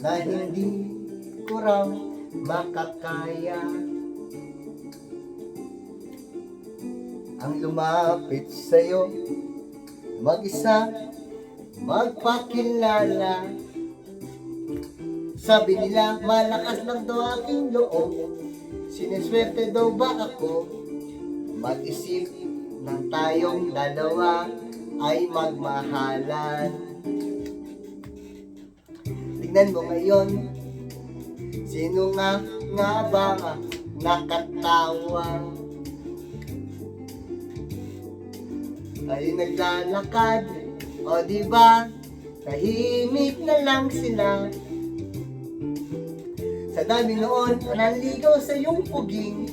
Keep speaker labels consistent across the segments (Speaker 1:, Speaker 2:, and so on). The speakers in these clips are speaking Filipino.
Speaker 1: na hindi ko raw makakaya. Ang lumapit sa'yo Mag-isa Magpakilala. Sabi nila malakas lang daw aking loob. Sineswerte daw ba ako? Mag-isip ng tayong dalawa ay magmahalan Tingnan mo ngayon. Sino nga nga ba nakatawa? Ay naglalakad. O di ba? Tahimik na lang sila. Sa dami noon Naligaw sa iyong puging.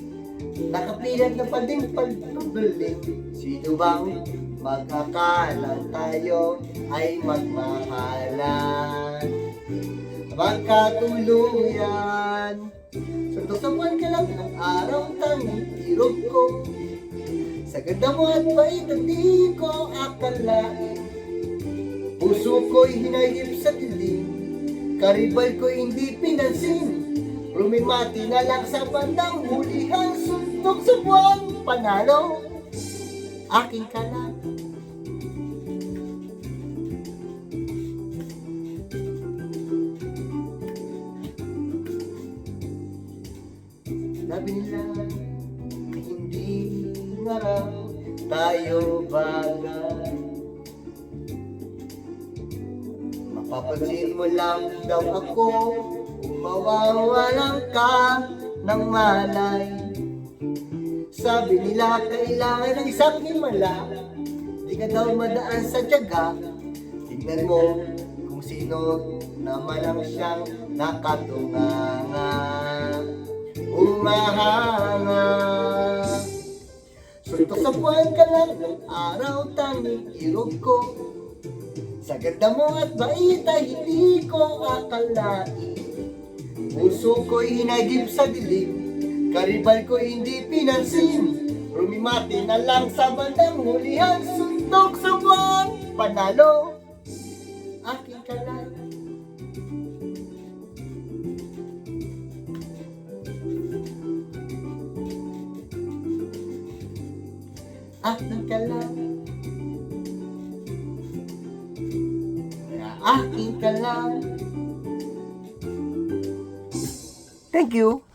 Speaker 1: Nakapilat na pa din pagtubuling Sino bang magkakalang tayo ay magmahalan Magkatuluyan. Sa buwan ka lang ng araw tanging irog ko. Sa ganda mo at bait hindi ko akalain. Puso ko'y hinayip sa dilim Karibal ko hindi pinansin. Rumimati na lang sa bandang hulihan Suntok sa buwan panalo. Aking kalat Sabi nila hindi nga raw tayo bagay Mapapansin mo lang daw ako mawawalan ka ng malay. Sabi nila kailangan ng isang himala Di ka daw madaan sa tiyaga. Tignan mo kung sino naman ang siyang nakatunganga Umahanga Suntok sa buwan ka lang ng araw tanging irog ko. Sa ganda mo at bait ay hindi ko akalain. Puso ko'y hinagip sa dilim Karibal ko hindi pinansin. Rumimati na lang sa bandang hulihan Suntok sa buwan Panalo. Aking kalat Aking kalat Aking kalat Thank you.